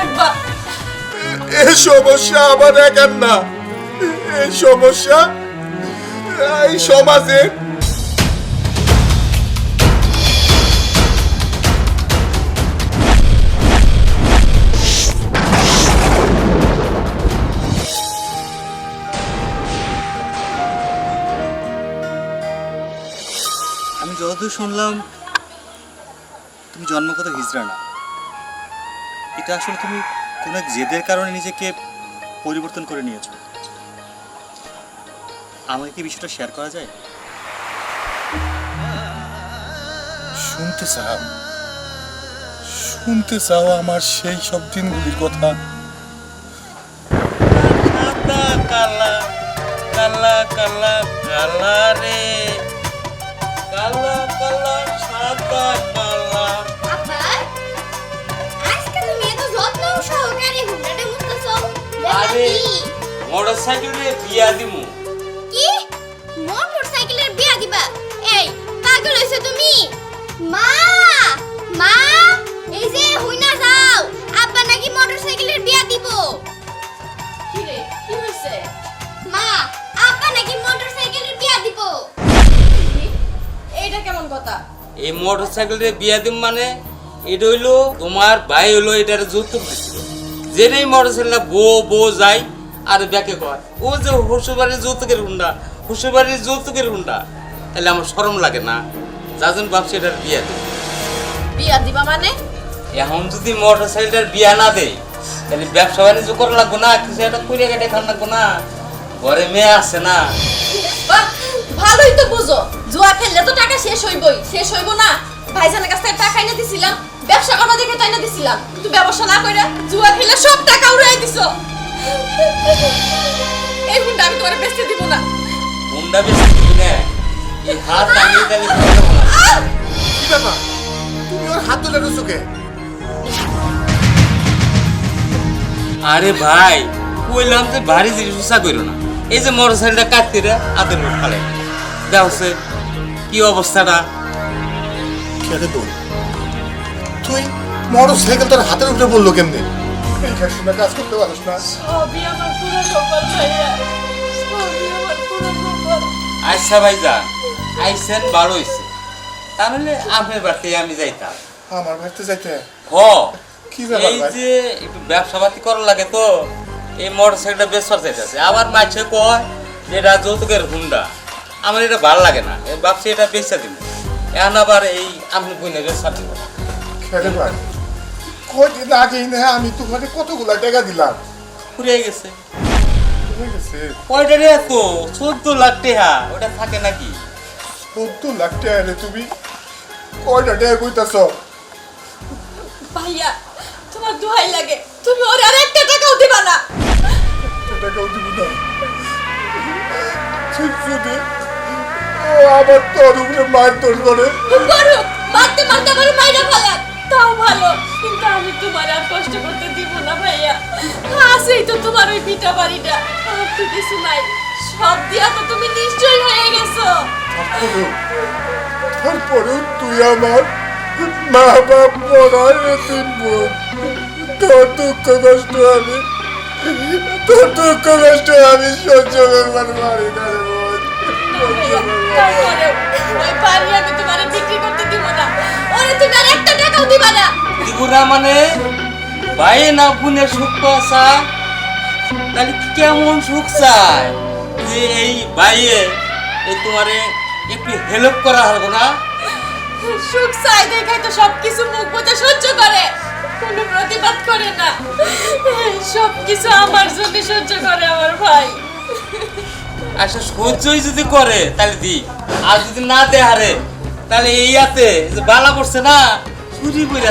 থাকবা এই সমস্যা আমার একার না। এই সমস্যা এই সমাজে আমি যতদূর শুনলাম তুমি জন্মগত হিজড়া না। এটা আসলে তুমি কোনো এক জেদের কারণে নিজেকে পরিবর্তন করে নিয়েছো? আমাকে কি বিষয়টা শেয়ার করা যায়? শুনতে চাও। শুনতে চাও আমার সেই সব দিনগুলির কথা। সাদা কালা কালা কালা কালা রে। কালা কালা সাদা আরে মোটর সাইকেলে বিয়া দিমু। কি? মোটর সাইকেলের বিয়া দিবা? এই পাগল হইছো তুমি। মা মা এই যে হুইনা যাও। আব্বা নাকি বিয়া দিব। কি রে কি হইছে? মা আব্বা নাকি মোটর সাইকেলের বিয়া দিব। এইটা কেমন কথা? এই বিয়া দিম মানে এটা হইল তোমার ভাই হইল এটার যৌতুক দিছিল যেটাই মোটর সাইকেল বো বো যায় আর ব্যাকে কয় ও যে শ্বশুরবাড়ির যৌতুকের হুন্ডা শ্বশুরবাড়ির যৌতুকের হুন্ডা তাহলে আমার শরম লাগে না। যাজন ভাবছি এটার বিয়া দেয় বিয়া দিবা মানে? এখন যদি মোটর সাইকেলটার বিয়া না দেয় তাহলে ব্যবসা বাণিজ্য করা লাগবো না কিছু একটা কুড়িয়ে কেটে খান লাগবো না। ঘরে মেয়ে আছে না। ভালোই তো বুঝো। জুয়া খেললে তো টাকা শেষ হইবই। শেষ হইব না। ভাইজানের কাছ থেকে টাকা এনে দিছিলাম। ব্যবসা করব দেখে তাই না দিছিলাম? কিন্তু ব্যবসা না কইরা জুয়া খেলে সব টাকা উড়াই দিছো। এই হুন্ডা আমি তোমার বেচতে দিব না। হুন্ডা বেশি দিব না। এই হাত টাঙিয়ে না। কি ব্যাপার? তুমি ওর হাত ধরে রয়েছো কে? আরে ভাই কইলাম যে ভারী জিনিস উষা করো না। এই যে মোটর সাইকেলটা কাটতে রে আদের উপর ফালে দেখছে কি অবস্থাটা। খেতে দৌড়। তুই মোটর সাইকেল তোর হাতের উপরে বলল কেমনে? এই সময় কাজ করতে পারিস না। সবই আমার পুরো কপাল ভাইয়া। সবই আমার পুরো কপাল আচ্ছা ভাই যা আইসেন তাহলে আপনার বাড়িতে আমি যাইতাম। আমার বাড়িতে যাইতে? হ। কি ব্যাপার এই যে একটু ব্যবসা পাতি করার লাগে তো এই মোটর সাইকেলটা বেসর চাইতেছে আবার মাঝে কয় যে এটা যৌতুকের হুন্ডা। আমার এটা ভালো লাগে না। এই ভাবছি এটা বেচা দিব এখন আবার এই আপনি বইনে বেচা দিব খেতে পার কদিন আগেই না আমি তোমাকে কতগুলা টাকা দিলাম? ফুরিয়ে গেছে। গেছে? কয়টা রে তো চোদ্দ লাখ টাকা ওটা থাকে নাকি? চোদ্দ লাখ টাকা রে তুমি। কয়টা টাকা কইতাছ? ভাইয়া তোমার দোহাই লাগে। তুমি ওর আর একটা টাকাও দিবা না। টাকাও দিব না। ঠিক যদি ও আবার তোর উপরে মার করে মারতে মারতে আমার মাইরা ফেলান তাও ভালো কিন্তু আমি তোমার আর কষ্ট করতে দিব না ভাইয়া। আছেই তো তোমার ওই পিঠা বাড়িটা। আর তো কিছু নাই। সব দিয়া তো তুমি নিশ্চয় হয়ে গেছো। তারপরেও তুই আমার মা বাপ মরার এতিম বোন। তোর দুঃখ কষ্ট আমি তোর দুঃখ কষ্ট আমি সহ্য করবার পারি না রে বোন। বিক্রি করতে দিব না। ওরে তুমি আর একটা টাকাও দিবা না। দিগুরা মানে? ভাই না বোনের সুখ পাশা তাহলে কেমন সুখ চায় যে এই ভাইয়ে এই তোমারে একটু হেল্প করা হবে না? সুখ চাই দেখাই তো সবকিছু মুখ বুঝে সহ্য করে। কোনো প্রতিবাদ করে না। সব কিছু আমার জন্য সহ্য করে আমার ভাই। আচ্ছা সহ্যই যদি করে তাহলে দি। আর যদি না দে হারে তাহলে এই ইয়াতে যে বালা পড়ছে না চুরি করে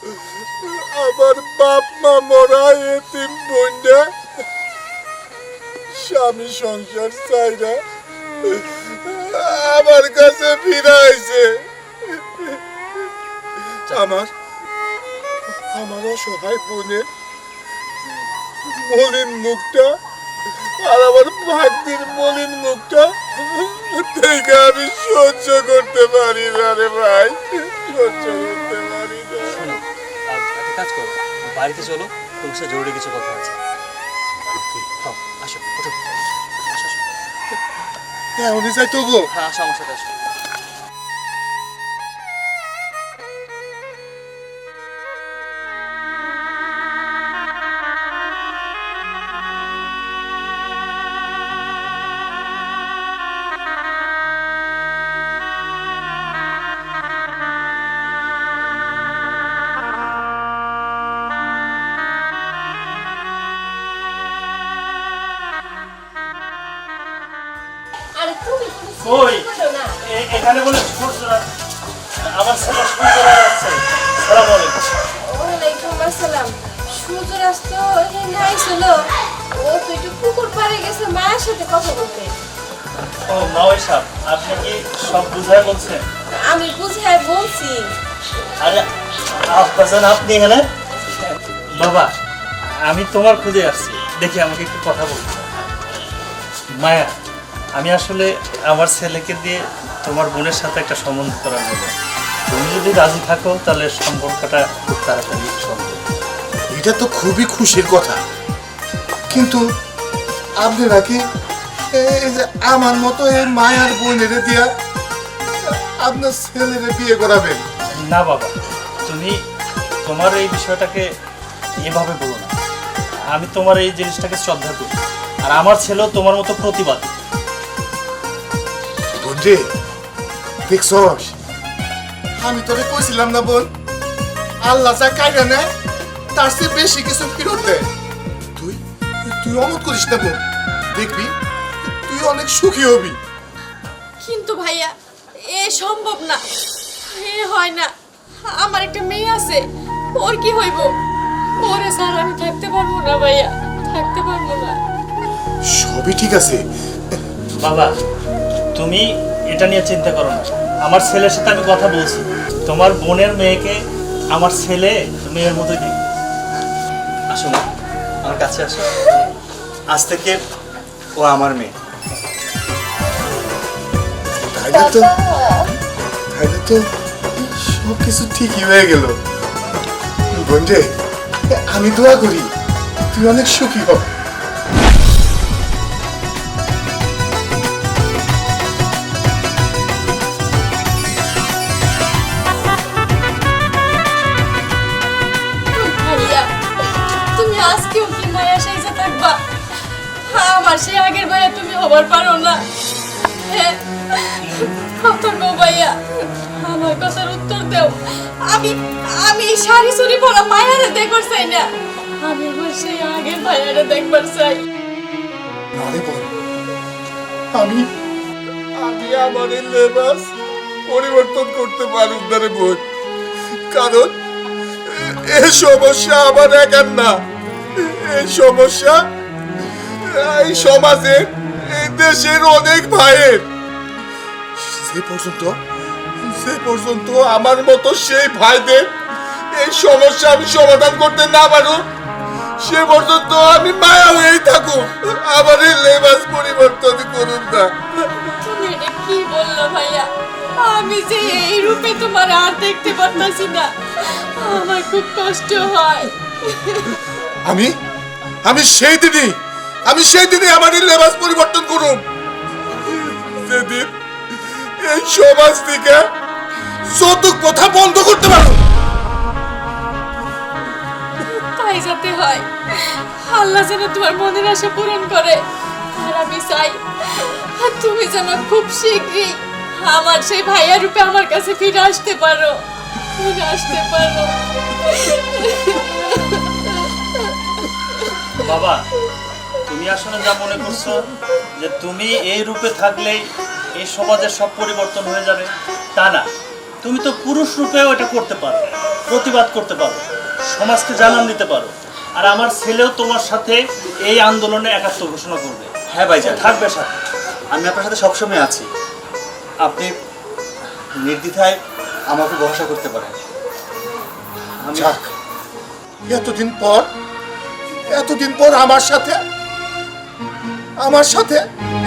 আমার বাপ মা মরা এতিম বোনরা স্বামী সংসার চাইরা আমার কাছে ফিরে আইছে। আমার আমার অসহায় বোনের মলিন মুখটা আর আমার ভাগ্যের মলিন মুখটা দেখে আমি সহ্য করতে পারি না রে ভাই, সহ্য করতে কাজ করো বাড়িতে চলো তোমার সাথে জরুরি কিছু কথা আছে হ্যাঁ, আসো। আসো, আসো। হ্যাঁ উনি চাই তবু হ্যাঁ আসো আমার সাথে আসো এখানে বলে আমার ছেলে সূর্য যাচ্ছে। সালাম আলাইকুম। আসসালাম। ও তো একটু পুকুর পাড়ে গেছে মায়ের সাথে কথা বলতে। ও মাওয়াই সাহেব আপনি কি সব বুঝায় বলছেন? আমি বুঝাই বলছি। আরে আফাজান আপনি এখানে? বাবা আমি তোমার খুঁজে আসছি। দেখি আমাকে একটু কথা বলতে। মায়া আমি আসলে আমার ছেলেকে দিয়ে তোমার বোনের সাথে একটা সম্বন্ধ করা জন্য তুমি যদি রাজি থাকো তাহলে সম্পর্কটা খুব তাড়াতাড়ি সম্ভব এটা তো খুবই খুশির কথা। কিন্তু আপনি নাকি এই যে আমার মতো এই মায়ার বোনের দিয়া আপনার ছেলেরে বিয়ে করাবেন? না বাবা তুমি তোমার এই বিষয়টাকে এভাবে বলো না। আমি তোমার এই জিনিসটাকে শ্রদ্ধা করি। আর আমার ছেলেও তোমার মতো প্রতিবাদ। বোনরে দেখছস আমি তোরে কইছিলাম না বোন আল্লাহ যা কাইরা নেয় তার চেয়ে বেশি কিছু ফেরত দেয় তুই তুই অমত করিস না বোন দেখবি তুই অনেক সুখী হবি। কিন্তু ভাইয়া এ সম্ভব না এ হয় না আমার একটা মেয়ে আছে ওর কি হইব? ওরে স্যার আমি থাকতে পারব না ভাইয়া থাকতে পারব না। সবই ঠিক আছে। বাবা তুমি এটা নিয়ে চিন্তা করো না। আমার ছেলের সাথে আমি কথা বলছি। তোমার বোনের মেয়েকে আমার ছেলে মেয়ের মতো দেখি। আসো মা আমার কাছে আসো। আজ থেকে ও আমার মেয়ে। তাইলে তো? তো সব কিছু ঠিকই হয়ে গেল। বোনরে আমি দোয়া করি তুই অনেক সুখী হ। আমার সেই আগের ভাইয়া তুমি হবার পারো না। আমার কথার আমি আমি শাড়ি চুরি পরা আমি আমি আমি আমার পরিবর্তন করতে পারব না রে কারণ এই সমস্যা আমার একার না। এই সমস্যা এই সমাজের এই দেশের অনেক ভাইয়ের। সে পর্যন্ত সে পর্যন্ত আমার মতো সেই ভাইদের এই সমস্যা আমি সমাধান করতে না পারো সে পর্যন্ত আমি মায়া হয়েই থাকুক। আমার এই লেবাস পরিবর্তন করুন না। তুমি এটা কি বলল ভাইয়া? আমি যে এই রূপে তোমার আর দেখতে পারতাছি না। আমার খুব কষ্ট হয়। আমি? আমি সেই দিনই আমি সেই দিনই আমার এই লেবাস পরিবর্তন করুন যেদিন এই সমাজ থেকে যত কথা বন্ধ করতে পারো তাই যাতে হয় আল্লাহ যেন তোমার মনের আশা পূরণ করে। আর আমি চাই আর তুমি যেন খুব শীঘ্রই আমার সেই ভাইয়া রূপে আমার কাছে ফিরে আসতে পারো। ফিরে আসতে পারো। বাবা তুমি আসলে যা মনে করছ যে তুমি এই রূপে থাকলেই এই সমাজের সব পরিবর্তন হয়ে যাবে তা না। তুমি তো পুরুষ রূপেও এটা করতে পারো প্রতিবাদ করতে পারো সমাজকে জানান দিতে পারো। আর আমার ছেলেও তোমার সাথে এই আন্দোলনে একাত্ম ঘোষণা করবে। হ্যাঁ ভাইজান। থাকবে সাথে। আমি আপনার সাথে সবসময় আছি। আপনি নির্দ্বিধায় আমাকে ভরসা করতে পারেন। যাক এতদিন পর এতদিন পর আমার সাথে আমার সাথে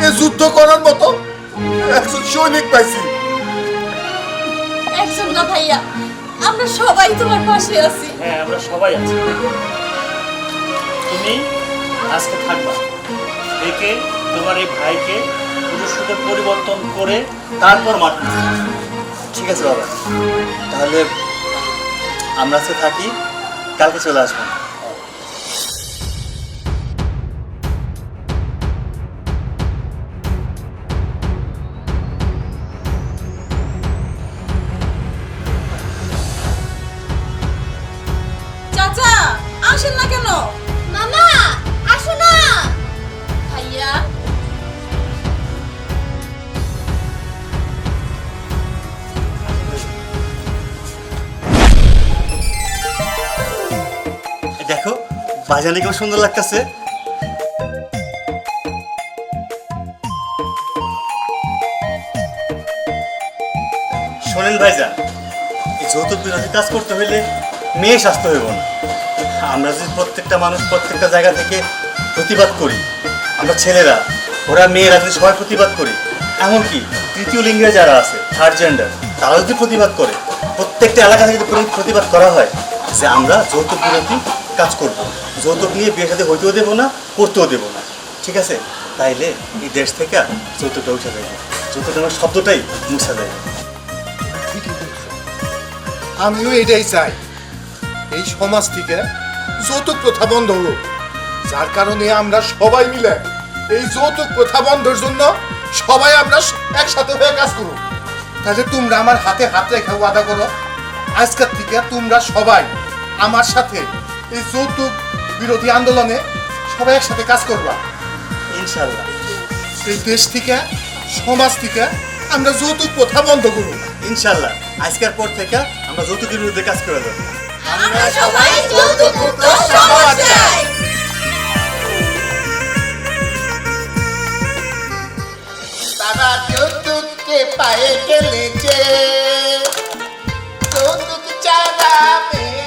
এ যুদ্ধ করার মতো একজন সৈনিক পাইছি। একজন না ভাইয়া আমরা সবাই তোমার পাশে আছি। হ্যাঁ আমরা সবাই আছি। তুমি আজকে থাকবা। দেখে তোমার এই ভাইকে পুরুষ রূপে পরিবর্তন করে তারপর মাঠ ঠিক আছে বাবা তাহলে আমরা আজকে থাকি কালকে চলে আসবেন বাজানে কেমন সুন্দর লাগতেছে। শোনেন ভাইজান যৌতুক বিরোধী কাজ করতে হইলে মেয়ে স্বাস্থ্য হইব না। আমরা যদি প্রত্যেকটা মানুষ প্রত্যেকটা জায়গা থেকে প্রতিবাদ করি, আমরা ছেলেরা, ওরা মেয়েরা যদি সবাই প্রতিবাদ করি, এমনকি তৃতীয় লিঙ্গে যারা আছে থার্ড জেন্ডার তারা যদি প্রতিবাদ করে, প্রত্যেকটা এলাকা থেকে প্রতিবাদ করা হয়, যে আমরা যৌতুক বিরোধী কাজ করব। যৌতুক নিয়ে বিয়ে সাথে হইতেও দেবো না, করতেও দেবো না। ঠিক আছে? তাইলে এই দেশ থেকে যৌতুকটা উঠে যাবে যৌতুক আমার শব্দটাই মুছে বলছো। আমিও এটাই চাই। এই সমাজ থেকে যৌতুক প্রথা বন্ধ হলো যার কারণে আমরা সবাই মিলে এই যৌতুক প্রথা বন্ধের জন্য সবাই আমরা একসাথে হয়ে কাজ করব। তাহলে তোমরা আমার হাতে হাত রেখে ওয়াদা করো। আজকের থেকে তোমরা সবাই আমার সাথে এই যৌতুক বিরোধী আন্দোলনে সবাই একসাথে কাজ করবা। ইনশাল্লাহ এই দেশ থেকে সমাজ থেকে আমরা যৌতুক প্রথা বন্ধ করব। ইনশাল্লাহ আজকের পর থেকে আমরা যৌতুকের বিরুদ্ধে কাজ করে যাব। আমরা সবাই যৌতুক মুক্ত পায়ে গেলেছে চাঁদা মেয়ে